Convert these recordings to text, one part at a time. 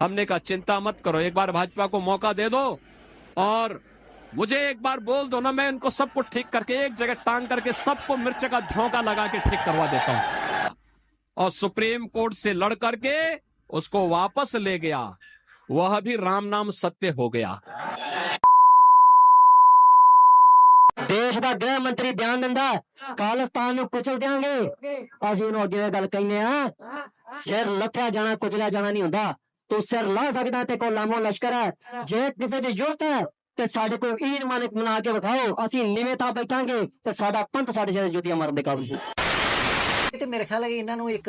हमने कहा चिंता मत करो एक बार भाजपा को मौका दे दो और मुझे एक बार बोल दो ना मैं इनको सबको ठीक करके एक जगह टांग करके सबको मिर्च का झोंका लगा के ठीक करवा देता हूं और सुप्रीम कोर्ट से लड़ करके उसको वापस ले गया वह भी राम नाम सत्य हो गया ਦੇਸ਼ ਦਾ ਗ੍ਰਹਿ ਮੰਤਰੀ ਬਿਆਨ ਦਿੰਦਾ ਹੈ, ਖਾਲਿਸਤਾਨ ਨੂੰ ਕੁਚਲ ਦਿਆਂਗੇ ਅਸੀਂ ਉਹਨੂੰ ਅੱਗੇ ਇਹ ਗੱਲ ਕਹਿੰਦੇ ਆ ਸਿਰ ਲੱਥਿਆ ਜਾਣਾ ਕੁਚਲਿਆ ਜਾਣਾ ਨਹੀਂ ਹੁੰਦਾ ਤੂੰ ਸਿਰ ਲਾ ਸਕਦਾ ਤੇ ਕੋ ਲਾਮੋ ਲਸ਼ਕਰ ਹੈ। ਜੇ ਕਿਸੇ ਦੀ ਯੁੱਤ ਹੈ ਤੇ ਸਾਡੇ ਕੋਲ ਈਨ ਮਾਨਕ ਬਣਾ ਕੇ ਵਿਖਾਓ ਅਸੀਂ ਨਿਵੇਂ ਤਾਂ ਬੈਠਾਂਗੇ ਤੇ ਸਾਡਾ ਪੰਥ ਸਾਡੇ ਜਿਹੜੇ ਜੁੱਤੀਆਂ ਮਾਰਨ ਦੇ ਕਾਬਿਲ ਹੈ ਤੇ ਮੇਰੇ ਖਿਆਲ ਹੈ ਇਹਨਾਂ ਨੂੰ ਇੱਕ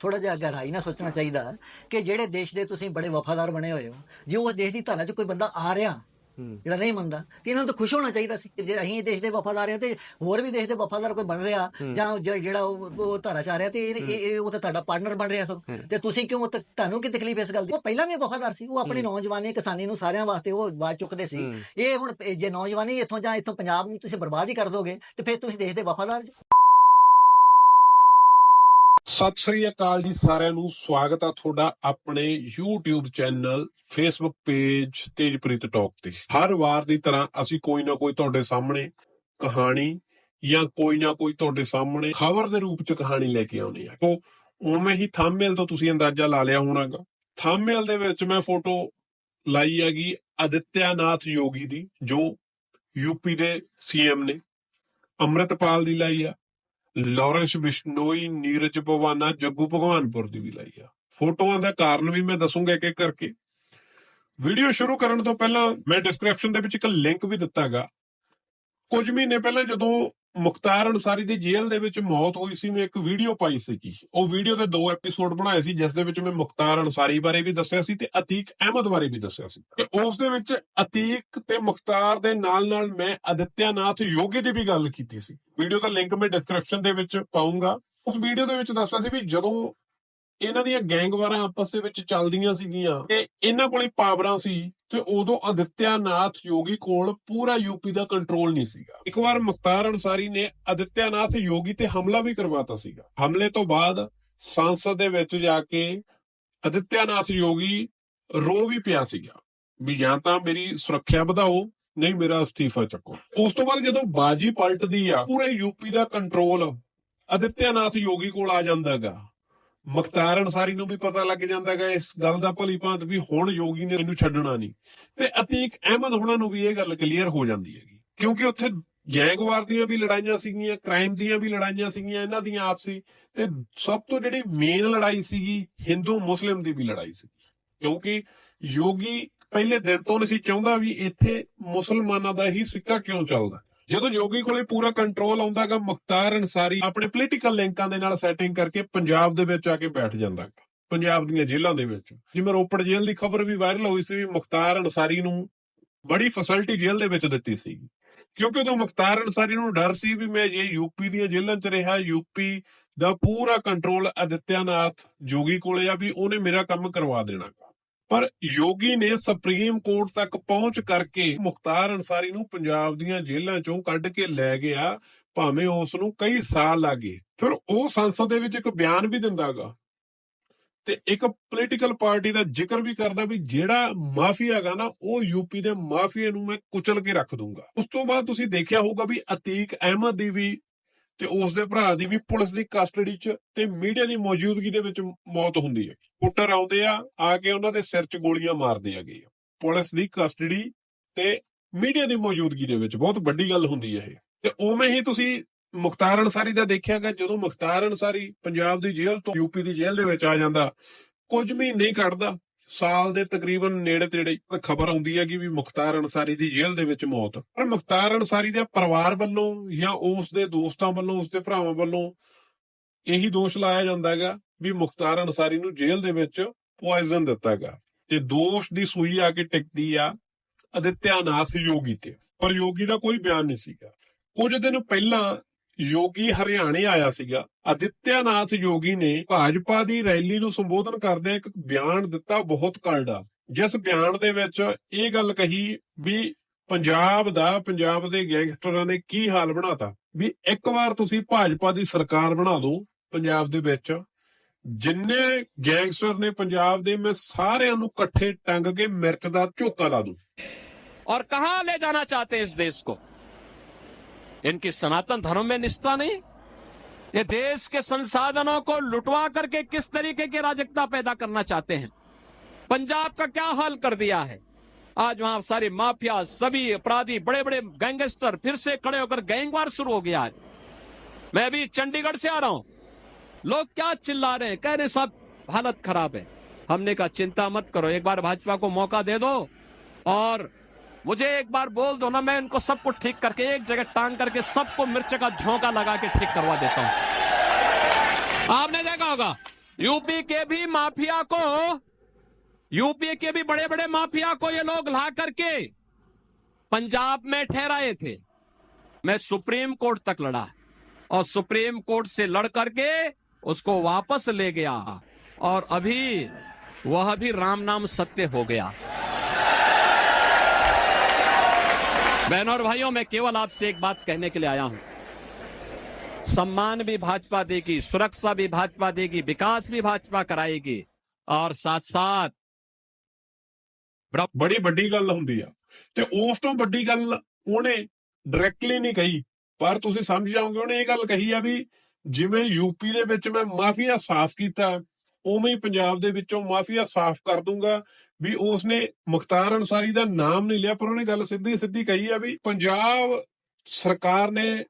ਥੋੜਾ ਜਿਹਾ ਗਹਿਰਾਈ ਨਾਲ ਸੋਚਣਾ ਚਾਹੀਦਾ ਕਿ ਜਿਹੜੇ ਦੇਸ਼ ਦੇ ਤੁਸੀਂ ਬੜੇ ਵਫਾਦਾਰ ਬਣੇ ਹੋਏ ਹੋ ਜੇ ਉਸ ਦੇਸ਼ ਦੀ ਧਾਰਾ 'ਚ ਕੋਈ ਬੰਦਾ ਆ ਰਿਹਾ ਜਿਹੜਾ ਨਹੀਂ ਮੰਨਦਾ ਤੇ ਇਹਨਾਂ ਨੂੰ ਤਾਂ ਖੁਸ਼ ਹੋਣਾ ਚਾਹੀਦਾ ਸੀ ਕਿ ਜੇ ਅਸੀਂ ਦੇਸ਼ ਦੇ ਵਫਾਦਾਰ ਹਾਂ ਤੇ ਹੋਰ ਵੀ ਦੇਸ਼ ਦੇ ਵਫਾਦਾਰ ਕੋਈ ਬਣ ਰਿਹਾ ਜਾਂ ਜਿਹੜਾ ਉਹ ਧਾਰਾ 'ਚ ਆ ਰਿਹਾ ਤੇ ਇਹ- ਉਹ ਤਾਂ ਤੁਹਾਡਾ ਪਾਰਟਨਰ ਬਣ ਰਿਹਾ ਸਭ। ਤੇ ਤੁਸੀਂ ਕਿਉਂ ਤੁਹਾਨੂੰ ਕੀ ਤਕਲੀਫ ਇਸ ਗੱਲ ਦੀ? ਉਹ ਪਹਿਲਾਂ ਵੀ ਵਫਾਦਾਰ ਸੀ ਉਹ ਆਪਣੀ ਨੌਜਵਾਨੀ ਕਿਸਾਨੀ ਨੂੰ ਸਾਰਿਆਂ ਵਾਸਤੇ ਉਹ ਆਵਾਜ਼ ਚੁੱਕਦੇ ਸੀ। ਇਹ ਹੁਣ ਜੇ ਨੌਜਵਾਨੀ ਇੱਥੋਂ ਜਾਂ ਇੱਥੋਂ ਪੰਜਾਬ ਨੂੰ ਤੁਸੀਂ ਬਰਬਾਦ ਹੀ ਕਰ ਦੋਗੇ ਤੇ ਫਿਰ ਤੁਸੀਂ ਦੇਸ਼ ਦੇ ਵਫਾਦਾਰ ਜੀ। ਸਤਿ ਸ੍ਰੀ ਅਕਾਲ ਜੀ ਸਾਰਿਆਂ ਨੂੰ, ਸਵਾਗਤ ਆ ਤੁਹਾਡਾ ਆਪਣੇ YouTube channel, Facebook page Tejpreet talk ਤੇ। ਹਰ ਵਾਰ ਦੀ ਤਰ੍ਹਾਂ ਅਸੀਂ ਕੋਈ ਨਾ ਕੋਈ ਤੁਹਾਡੇ ਸਾਹਮਣੇ ਕਹਾਣੀ ਜਾਂ ਕੋਈ ਨਾ ਕੋਈ ਤੁਹਾਡੇ ਸਾਹਮਣੇ ਖਬਰ ਦੇ ਰੂਪ ਚ ਕਹਾਣੀ ਲੈ ਕੇ ਆਉਣੀ ਆ। ਤੋਂ ਉਵੇਂ ਹੀ ਥੰਬਨੇਲ ਤੋਂ ਤੁਸੀਂ ਅੰਦਾਜ਼ਾ ਲਾ ਲਿਆ ਹੋਣਾਗਾ। ਥੰਬਨੇਲ ਦੇ ਵਿੱਚ ਮੈਂ ਫੋਟੋ ਲਾਈ ਹੈਗੀ ਆਦਿੱਤਿਆਨਾਥ ਯੋਗੀ ਦੀ, ਜੋ ਯੂਪੀ ਦੇ ਸੀਐਮ ਨੇ। ਅੰਮ੍ਰਿਤਪਾਲ ਦੀ ਲਾਈ ਆ। ਲਾਰੈਂਸ ਬਿਸ਼ਨੋਈ, ਨੀਰਜ ਪਵਾਨਾ ਜੱਗੂ ਭਗਵਾਨਪੁਰ ਦੀ ਵੀ ਲਾਈ ਆ। ਫੋਟੋਆਂ ਦਾ ਕਾਰਨ ਵੀ ਮੈਂ ਦੱਸੂਗਾ ਇੱਕ ਇੱਕ ਕਰਕੇ। ਵੀਡੀਓ ਸ਼ੁਰੂ ਕਰਨ ਤੋਂ ਪਹਿਲਾਂ ਮੈਂ ਡਿਸਕ੍ਰਿਪਸ਼ਨ ਦੇ ਵਿੱਚ ਇੱਕ ਲਿੰਕ ਵੀ ਦਿੱਤਾਗਾ। ਕੁਝ ਮਹੀਨੇ ਪਹਿਲਾਂ ਜਦੋਂ ਮੁਖਤਾਰ ਅਨਸਾਰੀ ਦੀ ਜੇਲ੍ਹ ਦੇ ਵਿੱਚ ਮੌਤ ਹੋਈ ਸੀ, ਮੈਂ ਇੱਕ ਵੀਡੀਓ ਪਾਈ ਸੀਗੀ। ਉਹ ਵੀਡੀਓ ਦੇ ਦੋ ਐਪੀਸੋਡ ਬਣਾਏ ਸੀ, ਜਿਸ ਦੇ ਵਿੱਚ ਮੈਂ ਮੁਖਤਾਰ ਅਨਸਾਰੀ ਬਾਰੇ ਵੀ ਦੱਸਿਆ ਸੀ ਤੇ ਅਤੀਕ ਅਹਿਮਦ ਬਾਰੇ ਵੀ ਦੱਸਿਆ ਸੀ। ਤੇ ਉਸ ਦੇ ਵਿੱਚ ਅਤੀਕ ਤੇ ਮੁਖਤਾਰ ਦੇ ਨਾਲ-ਨਾਲ ਮੈਂ ਅਦਿੱਤਿਆਨਾਥ ਯੋਗੀ ਦੀ ਵੀ ਗੱਲ ਕੀਤੀ ਸੀ। ਵੀਡੀਓ ਦਾ ਲਿੰਕ ਮੈਂ ਡਿਸਕ੍ਰਿਪਸ਼ਨ ਦੇ ਵਿੱਚ ਪਾਉਂਗਾ ਉਸ ਵੀਡੀਓ ਦੇ ਵਿੱਚ ਦੱਸਿਆ ਸੀ ਵੀ ਜਦੋਂ ਇਹਨਾਂ ਦੀਆਂ ਗੈਂਗਵਾਰਾਂ ਆਪਸ ਦੇ ਵਿੱਚ ਚੱਲਦੀਆਂ ਸੀਗੀਆਂ ਤੇ ਇਹਨਾਂ ਕੋਲੇ ਪਾਵਰਾਂ ਸੀ ਤੇ ਉਦੋਂ ਅਦਿੱਤਿਆਨਾਥ ਯੋਗੀ ਕੋਲ ਪੂਰਾ ਯੂਪੀ ਦਾ ਕੰਟਰੋਲ ਨਹੀਂ ਸੀਗਾ। ਇੱਕ ਵਾਰ ਮੁਖਤਾਰ ਅਨਸਾਰੀ ਨੇ ਅਦਿੱਤਿਆਨਾਥ ਯੋਗੀ ਤੇ ਹਮਲਾ ਵੀ ਕਰਵਾਤਾ ਸੀਗਾ। ਹਮਲੇ ਤੋਂ ਬਾਅਦ ਸੰਸਦ ਦੇ ਵਿੱਚ ਜਾ ਕੇ ਅਦਿੱਤਿਆਨਾਥ ਯੋਗੀ ਰੋ ਵੀ ਪਿਆ ਸੀਗਾ ਵੀ ਜਾਂ ਤਾਂ ਮੇਰੀ ਸੁਰੱਖਿਆ ਵਧਾਓ, ਨਹੀਂ ਮੇਰਾ ਅਸਤੀਫਾ ਚੱਕੋ। ਉਸ ਤੋਂ ਬਾਅਦ ਜਦੋਂ ਬਾਜੀ ਪਲਟਦੀ ਆ, ਪੂਰੇ ਯੂਪੀ ਦਾ ਕੰਟਰੋਲ ਅਦਿੱਤਿਆਨਾਥ ਯੋਗੀ ਕੋਲ ਆ ਜਾਂਦਾਗਾ। ਮੁਖਤਾਰ ਅਨਸਾਰੀ ਨੂੰ ਵੀ ਪਤਾ ਲੱਗ ਜਾਂਦਾਗਾ ਇਸ ਗੱਲ ਦਾ ਭਲੀ ਭਾਂਤ ਵੀ ਹੁਣ ਯੋਗੀ ਨੇ ਇਹਨੂੰ ਛੱਡਣਾ ਨਹੀਂ। ਤੇ ਅਤੀਕ ਅਹਿਮਦ ਹੁਣਾਂ ਨੂੰ ਵੀ ਇਹ ਗੱਲ ਕਲੀਅਰ ਹੋ ਜਾਂਦੀ ਹੈਗੀ। ਕਿਉਂਕਿ ਉੱਥੇ ਗੈਂਗਵਾਰ ਦੀਆਂ ਵੀ ਲੜਾਈਆਂ ਸੀਗੀਆਂ ਕ੍ਰਾਈਮ ਦੀਆਂ ਵੀ ਲੜਾਈਆਂ ਸੀਗੀਆਂ, ਇਹਨਾਂ ਦੀਆਂ ਆਪਸੀ। ਤੇ ਸਭ ਤੋਂ ਜਿਹੜੀ ਮੇਨ ਲੜਾਈ ਸੀਗੀ, ਹਿੰਦੂ ਮੁਸਲਿਮ ਦੀ ਵੀ ਲੜਾਈ ਸੀ। ਕਿਉਂਕਿ ਯੋਗੀ ਪਹਿਲੇ ਦਿਨ ਤੋਂ ਨਹੀਂ ਸੀ ਚਾਹੁੰਦਾ ਵੀ ਇੱਥੇ ਮੁਸਲਮਾਨਾਂ ਦਾ ਹੀ ਸਿੱਕਾ ਕਿਉਂ ਚੱਲਦਾ। ਜਦੋਂ ਯੋਗੀ ਕੋਲੇ ਪੂਰਾ ਕੰਟਰੋਲ ਆਉਂਦਾਗਾ, ਮੁਖਤਾਰ ਅਨਸਾਰੀ ਆਪਣੇ ਪੋਲੀਟੀਕਲ ਲਿੰਕਾਂ ਦੇ ਨਾਲ ਸੈਟਿੰਗ ਕਰਕੇ ਪੰਜਾਬ ਦੇ ਵਿੱਚ ਆ ਕੇ ਬੈਠ ਜਾਂਦਾਗਾ, ਪੰਜਾਬ ਦੀਆਂ ਜੇਲ੍ਹਾਂ ਦੇ ਵਿੱਚ। ਜਿਵੇਂ ਰੋਪੜ ਜੇਲ੍ਹ ਦੀ ਖਬਰ ਵੀ ਵਾਇਰਲ ਹੋਈ ਸੀ ਵੀ ਮੁਖਤਾਰ ਅਨਸਾਰੀ ਨੂੰ ਬੜੀ ਫੈਸਿਲਿਟੀ ਜੇਲ੍ਹ ਦੇ ਵਿੱਚ ਦਿੱਤੀ ਸੀ। ਕਿਉਂਕਿ ਉਦੋਂ ਮੁਖਤਾਰ ਅਨਸਾਰੀ ਨੂੰ ਡਰ ਸੀ ਵੀ ਮੈਂ ਜੇ ਯੂਪੀ ਦੀਆਂ ਜੇਲ੍ਹਾਂ 'ਚ ਰਿਹਾ ਯੂਪੀ ਦਾ ਪੂਰਾ ਕੰਟਰੋਲ ਅਦਿੱਤਿਆਨਾਥ ਜੋਗੀ ਕੋਲੇ ਆ ਵੀ ਉਹਨੇ ਮੇਰਾ ਕੰਮ ਕਰਵਾ ਦੇਣਾ ਪਰ ਯੋਗੀ ਨੇ ਸੁਪਰੀਮ ਕੋਰਟ ਤੱਕ ਪਹੁੰਚ ਕਰਕੇ ਮੁਖਤਾਰ ਅਨਸਾਰੀ ਨੂੰ ਪੰਜਾਬ ਦੀਆਂ ਜੇਲ੍ਹਾਂ ਚੋਂ ਕੱਢ ਕੇ ਲੈ ਗਿਆ, ਭਾਵੇਂ ਉਸ ਨੂੰ ਕਈ ਸਾਲ ਲੱਗੇ। ਫਿਰ ਉਹ ਸੰਸਦ ਦੇ ਵਿੱਚ ਇੱਕ ਬਿਆਨ ਵੀ ਦਿੰਦਾਗਾ ਤੇ ਇੱਕ ਪੋਲੀਟੀਕਲ ਪਾਰਟੀ ਦਾ ਜ਼ਿਕਰ ਵੀ ਕਰਦਾ ਵੀ ਜਿਹੜਾ ਮਾਫੀਆ ਹੈਗਾ ਨਾ, ਉਹ ਯੂਪੀ ਦੇ ਮਾਫੀਆ ਨੂੰ ਮੈਂ ਕੁਚਲ ਕੇ ਰੱਖ ਦੂੰਗਾ। ਉਸ ਤੋਂ ਬਾਅਦ ਤੁਸੀਂ ਦੇਖਿਆ ਹੋਊਗਾ ਵੀ ਅਤੀਕ ਅਹਿਮਦ ਦੀ ਵੀ ਤੇ ਉਸ ਦੇ ਭਰਾ ਦੀ ਵੀ ਪੁਲਿਸ ਦੀ ਕਸਟਡੀ 'ਚ ਤੇ ਮੀਡੀਆ ਦੀ ਮੌਜੂਦਗੀ ਦੇ ਵਿੱਚ ਮੌਤ ਹੁੰਦੀ ਹੈ। ਪੁੱਟਰ ਆਉਂਦੇ ਆ ਆ ਕੇ ਉਹਨਾਂ ਦੇ ਸਿਰ 'ਚ ਗੋਲੀਆਂ ਮਾਰਦੇ ਹੈਗੇ ਆ। ਪੁਲਿਸ ਦੀ ਕਸਟਡੀ ਤੇ ਮੀਡੀਆ ਦੀ ਮੌਜੂਦਗੀ ਦੇ ਵਿੱਚ ਬਹੁਤ ਵੱਡੀ ਗੱਲ ਹੁੰਦੀ ਹੈ ਇਹ। ਤੇ ਉਵੇਂ ਹੀ ਤੁਸੀਂ ਮੁਖਤਾਰ ਅਨਸਾਰੀ ਦਾ ਦੇਖਿਆਗਾ ਜਦੋਂ ਮੁਖਤਾਰ ਅਨਸਾਰੀ ਪੰਜਾਬ ਦੀ ਜੇਲ੍ਹ ਤੋਂ ਯੂਪੀ ਦੀ ਜੇਲ੍ਹ ਦੇ ਵਿੱਚ ਆ ਜਾਂਦਾ, ਕੁਝ ਮਹੀਨੇ ਹੀ ਕੱਢਦਾ। ਸਾਲ ਦੇ ਤਕਰੀਬਨ ਨੇੜੇ ਤੇੜੇ ਖਬਰ ਆਉਂਦੀ ਹੈ ਕਿ ਵੀ ਮੁਖਤਾਰ ਅਨਸਾਰੀ ਦੀ ਜੇਲ੍ਹ ਦੇ ਵਿੱਚ ਮੌਤ। ਪਰ ਮੁਖਤਾਰ ਅਨਸਾਰੀ ਦੇ ਪਰਿਵਾਰ ਵੱਲੋਂ ਜਾਂ ਉਸ ਦੇ ਦੋਸਤਾਂ ਵੱਲੋਂ, ਉਸ ਦੇ ਭਰਾਵਾਂ ਵੱਲੋਂ ਇਹੀ ਦੋਸ਼ ਲਾਇਆ ਜਾਂਦਾ ਹੈਗਾ ਵੀ ਮੁਖਤਾਰ ਅਨਸਾਰੀ ਨੂੰ ਜੇਲ੍ਹ ਦੇ ਵਿੱਚ ਪੋਇਜ਼ਨ ਦਿੱਤਾ ਹੈਗਾ ਤੇ ਦੋਸ਼ ਦੀ ਸੂਈ ਆ ਕੇ ਟਿਕਦੀ ਆ ਅਦਿੱਤਿਆਨਾਥ ਯੋਗੀ ਤੇ। ਪਰ ਯੋਗੀ ਦਾ ਕੋਈ ਬਿਆਨ ਨਹੀਂ ਸੀਗਾ। ਕੁਝ ਦਿਨ ਪਹਿਲਾਂ ਯੋਗੀ ਹਰਿਆਣੇ ਆਇਆ ਸੀਗਾ। ਅਦਿੱਤਿਆਨਾਥ ਯੋਗੀ ਨੇ ਭਾਜਪਾ ਦੀ ਰੈਲੀ ਨੂੰ ਸੰਬੋਧਨ ਕਰਦਿਆਂ ਇੱਕ ਬਿਆਨ ਦਿੱਤਾ ਬਹੁਤ ਕਲੜਾ। ਜਿਸ ਬਿਆਨ ਦੇ ਵਿੱਚ ਇਹ ਗੱਲ ਕਹੀ ਵੀ ਪੰਜਾਬ ਦਾ, ਪੰਜਾਬ ਦੇ ਗੈਂਗਸਟਰਾਂ ਨੇ ਕੀ ਹਾਲ ਬਣਾਤਾ? ਵੀ ਇੱਕ ਵਾਰ ਤੁਸੀਂ ਭਾਜਪਾ ਦੀ ਸਰਕਾਰ ਬਣਾ ਦਿਓ ਪੰਜਾਬ ਦੇ ਵਿੱਚ। ਜਿੰਨੇ ਗੈਂਗਸਟਰ ਨੇ ਪੰਜਾਬ ਦੇ, ਮੈਂ ਸਾਰਿਆਂ ਨੂੰ ਇਕੱਠੇ ਟੰਗ ਕੇ ਮਿਰਚ ਦਾ ਝੋਕਾ ਲਾ ਦੂੰ। ਔਰ ਕਹਾਂ ਲੈ ਜਾਣਾ ਚਾਹਤੇ ਇਸ ਦੇਸ਼ ਕੋ? इनकी सनातन धर्म में निष्ठा नहीं। ये देश के संसाधनों को लुटवा करके किस तरीके की राजकता पैदा करना चाहते हैं? पंजाब का क्या हाल कर दिया है? आज वहाँ सारी माफिया, सभी अपराधी बड़े बड़े गैंगस्टर फिर से खड़े होकर गैंगवार शुरू हो गया है। मैं अभी चंडीगढ़ से आ रहा हूँ। लोग क्या चिल्ला रहे हैं? कह रहे सब हालत खराब है। हमने कहा, चिंता मत करो। एक बार भाजपा को मौका दे दो और मुझे एक बार बोल दो ना, मैं इनको सबको ठीक करके, एक जगह टांग करके सबको मिर्च का झोंका लगा के ठीक करवा देता हूँ। आपने देखा होगा, यूपी के भी माफिया को, यूपी के भी बड़े बड़े माफिया को ये लोग ला करके पंजाब में ठहराए थे। मैं सुप्रीम कोर्ट तक लड़ा और सुप्रीम कोर्ट से लड़ करके उसको वापस ले गया और अभी, वह भी राम नाम सत्य हो गया। बहनों और भाइयों मैं केवल आपसे एक बात कहने के लिए आया हूं सम्मान भी भाजपा देगी सुरक्षा भी भाजपा देगी विकास भी भाजपा कराएगी और साथ साथ ਬੜੀ ਵੱਡੀ ਗੱਲ ਹੁੰਦੀ ਆ ਤੇ ਉਸ ਤੋਂ ਵੱਡੀ ਗੱਲ ਉਹਨੇ ਡਾਇਰੈਕਟਲੀ ਨਹੀਂ ਕਹੀ ਪਰ ਤੁਸੀਂ ਸਮਝ ਜਾਓਗੇ ਉਹਨੇ ਇਹ ਗੱਲ ਕਹੀ ਆ ਵੀ ਜਿਵੇਂ ਯੂਪੀ ਦੇ ਵਿੱਚ ਮੈਂ ਮਾਫੀਆ ਸਾਫ਼ ਕੀਤਾ ਉਵੇਂ ਹੀ ਪੰਜਾਬ ਦੇ ਵਿੱਚੋਂ ਮਾਫੀਆ ਸਾਫ਼ ਕਰ ਦੂੰਗਾ ਵੀ ਉਸਨੇ ਮੁਖਤਾਰ ਅਨਸਾਰੀ ਦਾ ਨਾਮ ਨਹੀਂ ਲਿਆ, ਪਰ ਉਹਨੇ ਗੱਲ ਸਿੱਧੀ ਸਿੱਧੀ ਕਹੀ ਆ ਵੀ ਪੰਜਾਬ ਸਰਕਾਰ ਨੇ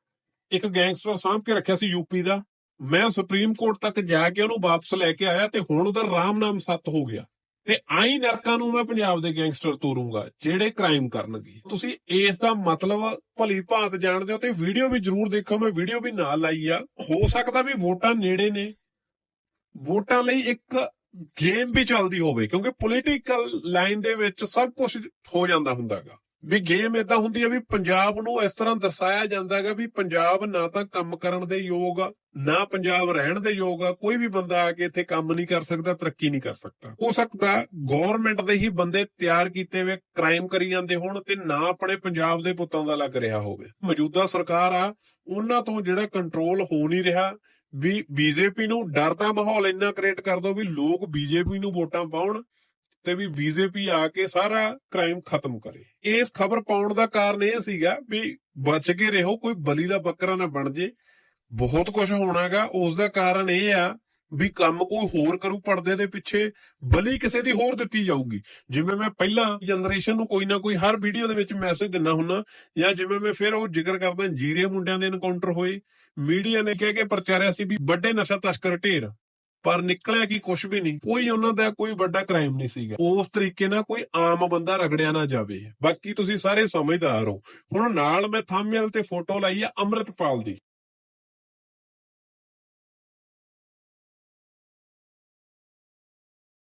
ਇੱਕ ਗੈਂਗਸਟਰ ਸਾਂਭ ਕੇ ਰੱਖਿਆ ਸੀ ਯੂਪੀ ਦਾ। ਮੈਂ ਸੁਪਰੀਮ ਕੋਰਟ ਤੱਕ ਜਾ ਕੇ ਉਹਨੂੰ ਵਾਪਸ ਲੈ ਕੇ ਆਇਆ ਤੇ ਹੁਣ ਉਹਦਾ ਰਾਮ ਨਾਮ ਸੱਤ ਹੋ ਗਿਆ। ਤੇ ਆਈ ਨਰਕਾਂ ਨੂੰ ਮੈਂ ਪੰਜਾਬ ਦੇ ਗੈਂਗਸਟਰ ਤੋਰੂੰਗਾ, ਜਿਹੜੇ ਕ੍ਰਾਈਮ ਕਰਨਗੇ। ਤੁਸੀਂ ਇਸ ਦਾ ਮਤਲਬ ਭਲੀ ਭਾਂਤ ਜਾਣਦੇ ਹੋ ਤੇ ਵੀਡੀਓ ਵੀ ਜਰੂਰ ਦੇਖੋ, ਮੈਂ ਵੀਡੀਓ ਵੀ ਨਾਲ ਲਾਈ ਆ। ਹੋ ਸਕਦਾ ਵੀ ਵੋਟਾਂ ਨੇੜੇ ਨੇ। ਵੋਟਾਂ ਲਈ ਇੱਕ ਗੇਮ ਵੀ ਚੱਲਦੀ ਹੋਵੇ, ਕਿਉਂਕਿ ਪੋਲੀਟੀਕਲ ਲਾਈਨ ਦੇ ਵਿੱਚ ਸਭ ਕੁਝ ਹੋ ਜਾਂਦਾ ਹੁੰਦਾਗਾ ਵੀ ਗੇਮ ਇਦਾਂ ਹੁੰਦੀ ਹੈ ਵੀ ਪੰਜਾਬ ਨੂੰ ਇਸ ਤਰ੍ਹਾਂ ਦਰਸਾਇਆ ਜਾਂਦਾਗਾ ਵੀ ਪੰਜਾਬ ਨਾ ਤਾਂ ਕੰਮ ਕਰਨ ਦੇ ਯੋਗ ਆ, ਨਾ ਪੰਜਾਬ ਰਹਿਣ ਦੇ ਯੋਗ ਆ, ਕੋਈ ਵੀ ਬੰਦਾ ਆ ਕੇ ਇੱਥੇ ਕੰਮ ਨਹੀਂ ਕਰ ਸਕਦਾ, ਤਰੱਕੀ ਨਹੀਂ ਕਰ ਸਕਦਾ। ਹੋ ਸਕਦਾ ਗਵਰਨਮੈਂਟ ਦੇ ਹੀ ਬੰਦੇ ਤਿਆਰ ਕੀਤੇ ਹੋਏ ਕ੍ਰਾਈਮ ਕਰੀ ਜਾਂਦੇ ਹੋਣ ਤੇ ਨਾ ਆਪਣੇ ਪੰਜਾਬ ਦੇ ਪੁੱਤਾਂ ਦਾ ਲੱਗ ਰਿਹਾ ਹੋਵੇ। ਮੌਜੂਦਾ ਸਰਕਾਰ ਆ, ਉਹਨਾਂ ਤੋਂ ਜਿਹੜਾ ਕੰਟਰੋਲ ਹੋ ਨਹੀਂ ਰਿਹਾ ਵੀ ਬੀਜੇਪੀ ਨੂੰ ਡਰ ਦਾ ਮਾਹੌਲ ਇੰਨਾ ਕ੍ਰੀਏਟ ਕਰ ਦੋ ਵੀ ਲੋਕ ਬੀਜੇਪੀ ਨੂੰ ਵੋਟਾਂ ਪਾਉਣ ਤੇ ਵੀ ਬੀਜੇਪੀ ਆ ਕੇ ਸਾਰਾ ਕ੍ਰਾਈਮ ਖਤਮ ਕਰੇ। ਇਸ ਖਬਰ ਪਾਉਣ ਦਾ ਕਾਰਨ ਇਹ ਸੀਗਾ ਵੀ ਬਚ ਕੇ ਰਹੋ, ਕੋਈ ਬਲੀ ਦਾ ਬੱਕਰਾ ਨਾ ਬਣ ਜੇ। ਬਹੁਤ ਕੁਝ ਹੋਣਾਗਾ। ਉਸ ਦਾ ਕਾਰਨ ਇਹ ਆ ਵੀ ਕੰਮ ਕੋਈ ਹੋਰ ਕਰੂ ਪਰਦੇ ਦੇ ਪਿੱਛੇ, ਬਲੀ ਕਿਸੇ ਦੀ ਹੋਰ ਦਿੱਤੀ ਜਾਊਗੀ। ਜਿਵੇਂ ਮੈਂ ਪਹਿਲਾਂ ਜਨਰੇਸ਼ਨ ਨੂੰ ਕੋਈ ਨਾ ਕੋਈ ਹਰ ਵੀਡੀਓ ਦੇ ਵਿੱਚ ਮੈਸੇਜ ਦਿੰਨਾ ਹੁੰਨਾ, ਜਾਂ ਜਿਵੇਂ ਮੈਂ ਫਿਰ ਉਹ ਜ਼ਿਕਰ ਕਰਦਾ, ਜੀਰੇ ਮੁੰਡਿਆਂ ਦੇ ਇਨਕਾਊਂਟਰ ਹੋਏ ਮੀਡੀਆ ਨੇ ਕਹਿ ਕੇ ਪ੍ਰਚਾਰਿਆ ਸੀ ਵੀ ਵੱਡੇ ਨਸ਼ਾ ਤਸਕਰ ਢੇਰ, ਪਰ ਨਿਕਲਿਆ ਕਿ ਕੁਝ ਵੀ ਨਹੀਂ। ਕੋਈ ਉਹਨਾਂ ਦਾ ਕੋਈ ਵੱਡਾ ਕ੍ਰਾਈਮ ਨਹੀਂ ਸੀਗਾ। ਉਸ ਤਰੀਕੇ ਨਾਲ ਕੋਈ ਆਮ ਬੰਦਾ ਰਗੜਿਆ ਨਾ ਜਾਵੇ। ਬਾਕੀ ਤੁਸੀਂ ਸਾਰੇ ਸਮਝਦਾਰ ਹੋ। ਹੁਣ ਨਾਲ ਮੈਂ ਥੰਬਨੇਲ ਤੇ ਫੋਟੋ ਲਾਈ ਆ ਅੰਮ੍ਰਿਤਪਾਲ ਦੀ।